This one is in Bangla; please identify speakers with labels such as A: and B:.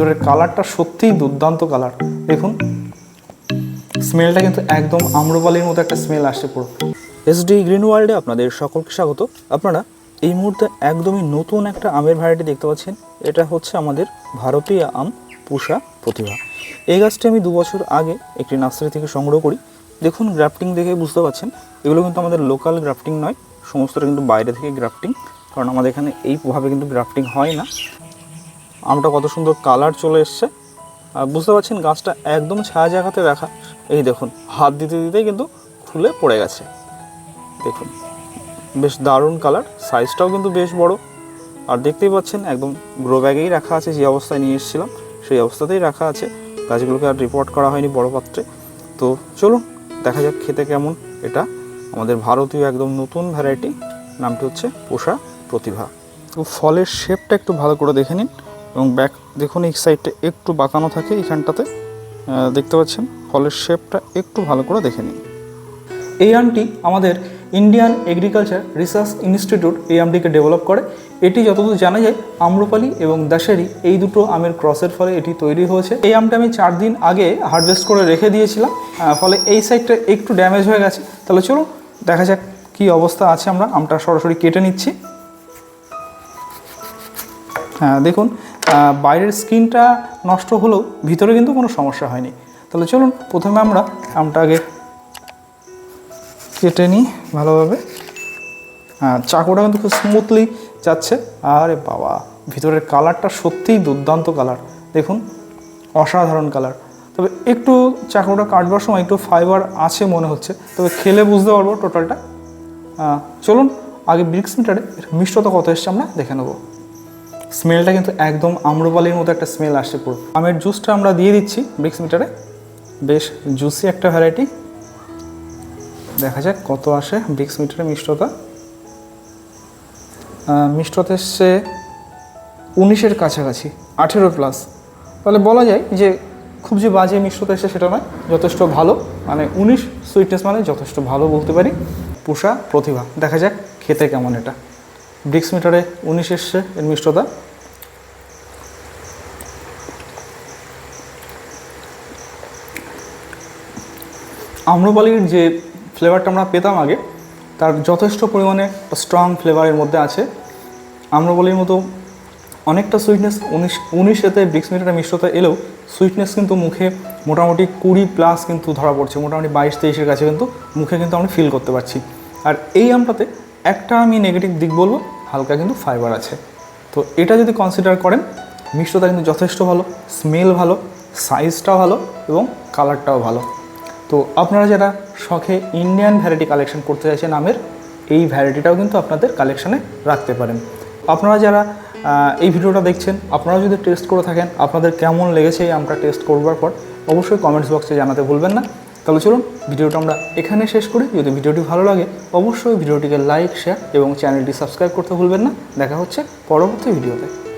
A: ভিতরের কালারটা সত্যিই দুর্দান্ত কালার। দেখুন, স্মেলটা কিন্তু একদম আম্রপালির মতো একটা স্মেল আসছে পুরো। এসডি গ্রিন ওয়ার্ল্ডে আপনাদের সকলকে স্বাগত। আপনারা এই মুহূর্তে একদমই নতুন একটা আমের ভ্যারাইটি দেখতে পাচ্ছেন। এটা হচ্ছে আমাদের ভারতীয় আম পুষা প্রতিভা। এই গাছটি আমি দু বছর আগে একটি নার্সারি থেকে সংগ্রহ করি। দেখুন গ্রাফটিং দেখে বুঝতে পারছেন এগুলো কিন্তু আমাদের লোকাল গ্রাফটিং নয়, সমস্তটা কিন্তু বাইরে থেকে গ্রাফটিং কারণ আমাদের এখানে এইভাবে কিন্তু গ্রাফটিং হয় না। আমটা কত সুন্দর কালার চলে এসছে। আর বুঝতে পারছেন, গাছটা একদম ছায়া জায়গাতে রাখা এই দেখুন, হাত দিতে দিতেই কিন্তু খুলে পড়ে গেছে। দেখুন, বেশ দারুণ কালার, সাইজটাও কিন্তু বেশ বড়। আর দেখতেই পাচ্ছেন, একদম গ্রো ব্যাগেই রাখা আছে, যে অবস্থায় নিয়ে এসেছিলাম, সেই অবস্থাতেই রাখা আছে। গাছগুলোকে আর রিপোর্ট করা হয়নি বড় পাত্রে। তো চলুন, দেখা যাক খেতে কেমন। এটা আমাদের ভারতীয় একদম নতুন ভ্যারাইটি নামটি হচ্ছে পোষা প্রতিভা। তো ফলের শেপটা একটু ভালো করে দেখে নিন। এবং ব্যাক দেখুন এই সাইডটা একটু বাঁকানো থাকে এইখানটাতে আহ, দেখতে পাচ্ছেন ফলের শেপটা একটু ভালো করে দেখে নিন। এই আমটি আমাদের ইন্ডিয়ান এগ্রিকালচার রিসার্চ ইনস্টিটিউট এই আমটিকে ডেভেলপ করে। এটি যতদূর জানা যায় আম্রপালি এবং দাশেরি এই দুটো আমের ক্রসের ফলে এটি তৈরি হয়েছে। এই আমটা আমি চার দিন আগে হারভেস্ট করে রেখে দিয়েছিলাম ফলে এই সাইডটা একটু ড্যামেজ হয়ে গেছে। তাহলে চলুন দেখা যাক কী অবস্থা আছে আমরা। আমটা সরাসরি কেটে নিচ্ছি। হ্যাঁ দেখুন বাইরের স্কিনটা নষ্ট হলেও ভিতরে কিন্তু কোনো সমস্যা হয়নি। তাহলে চলুন, প্রথমে আমরা আমটা আগে কেটে নিই ভালোভাবে। হ্যাঁ চাকুটা কিন্তু খুব স্মুথলি যাচ্ছে। আরে বাবা, ভিতরের কালারটা সত্যিই দুর্দান্ত কালার। দেখুন, অসাধারণ কালার। তবে একটু চাকুটা কাটবার সময় একটু ফাইবার আছে মনে হচ্ছে। তবে খেলে বুঝতে পারব টোটালটা চলুন, আগে ব্রিক্স মিটারে মিষ্টতা কত এসছে আমরা দেখে নেব। স্মেলটা কিন্তু একদম আম্রপালির মতো একটা স্মেল আসছে পুরো। আমের জুসটা আমরা দিয়ে দিচ্ছি ব্রিক্স মিটারে বেশ জুসি একটা ভ্যারাইটি দেখা যাক কত আসে ব্রিক্স মিটারে মিষ্টতা। মিষ্টতা এসছে উনিশের কাছাকাছি, আঠেরো প্লাস তাহলে বলা যায় যে খুব যে বাজে মিষ্টতা এসে সেটা নয়, যথেষ্ট ভালো। মানে উনিশ সুইটনেস মানে যথেষ্ট ভালো বলতে পারি। পুষা প্রতিভা। দেখা যাক খেতে কেমন এটা। ব্রিক্স মিটারে উনিশ এসছে এর মিষ্টতা। আম্রপালির যে ফ্লেভারটা আমরা পেতাম আগে, তার যথেষ্ট পরিমাণে স্ট্রং ফ্লেভারের মধ্যে আছে। আম্রপালির মতো অনেকটা সুইটনেস উনিশ উনিশেতে ব্রিক্স মিটারের মিষ্টতা এলেও সুইটনেস কিন্তু মুখে মোটামুটি কুড়ি প্লাস কিন্তু ধরা পড়ছে, মোটামুটি বাইশ তেইশের কাছে কিন্তু মুখে কিন্তু আমরা ফিল করতে পারছি। আর এই আমটাতে একটা আমি নেগেটিভ দিক বলব, হালকা কিন্তু ফাইবার আছে। তো এটা যদি কনসিডার করেন মিষ্টতা কিন্তু যথেষ্ট ভালো স্মেল ভালো সাইজটাও ভালো এবং কালারটাও ভালো। তো আপনারা যারা শখে ইন্ডিয়ান ভ্যারাইটি কালেকশন করতে চাইছেন, আমের, এই ভ্যারাইটিটাও কিন্তু আপনাদের কালেকশানে রাখতে পারেন। আপনারা যারা এই ভিডিওটা দেখছেন, আপনারা যদি টেস্ট করে থাকেন, আপনাদের কেমন লেগেছে এই আমটা টেস্ট করবার পর, অবশ্যই কমেন্টস বক্সে জানাতে ভুলবেন না। তাহলে চলুন ভিডিওটা আমরা এখানে শেষ করি। যদি ভিডিওটি ভালো লাগে, অবশ্যই ভিডিওটিকে লাইক শেয়ার এবং চ্যানেলটি সাবস্ক্রাইব করতে ভুলবেন না। দেখা হচ্ছে পরবর্তী ভিডিওতে।